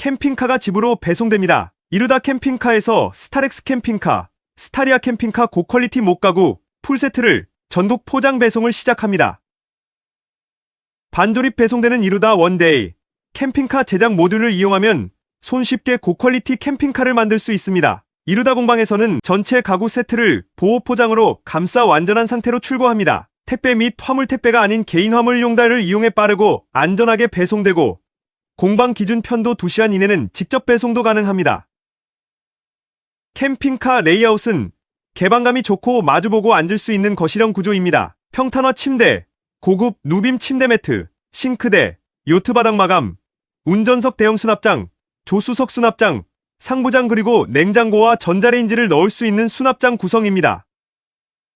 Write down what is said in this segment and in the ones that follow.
캠핑카가 집으로 배송됩니다. 이루다 캠핑카에서 스타렉스 캠핑카, 스타리아 캠핑카 고퀄리티 목가구 풀세트를 전국 포장 배송을 시작합니다. 반조립 배송되는 이루다 원데이 캠핑카 제작 모듈을 이용하면 손쉽게 고퀄리티 캠핑카를 만들 수 있습니다. 이루다 공방에서는 전체 가구 세트를 보호 포장으로 감싸 완전한 상태로 출고합니다. 택배 및 화물 택배가 아닌 개인 화물 용달을 이용해 빠르고 안전하게 배송되고 공방 기준 편도 2시간 이내는 직접 배송도 가능합니다. 캠핑카 레이아웃은 개방감이 좋고 마주보고 앉을 수 있는 거실형 구조입니다. 평탄화 침대, 고급 누빔 침대 매트, 싱크대, 요트 바닥 마감, 운전석 대형 수납장, 조수석 수납장, 상부장 그리고 냉장고와 전자레인지를 넣을 수 있는 수납장 구성입니다.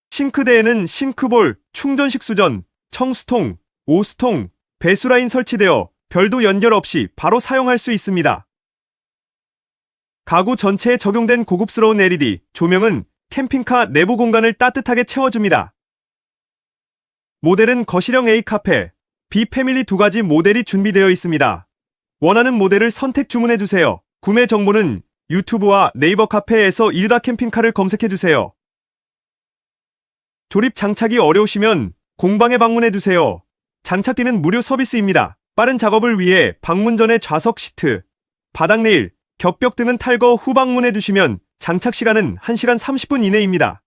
싱크대에는 싱크볼, 충전식 수전, 청수통, 오수통, 배수라인 설치되어 별도 연결 없이 바로 사용할 수 있습니다. 가구 전체에 적용된 고급스러운 LED 조명은 캠핑카 내부 공간을 따뜻하게 채워줍니다. 모델은 거실형 A 카페, B 패밀리 두 가지 모델이 준비되어 있습니다. 원하는 모델을 선택 주문해 주세요. 구매 정보는 유튜브와 네이버 카페에서 일다 캠핑카를 검색해 주세요. 조립 장착이 어려우시면 공방에 방문해 주세요. 장착비는 무료 서비스입니다. 빠른 작업을 위해 방문 전에 좌석 시트, 바닥 네일, 겹벽 등은 탈거 후 방문해 주시면 장착 시간은 1시간 30분 이내입니다.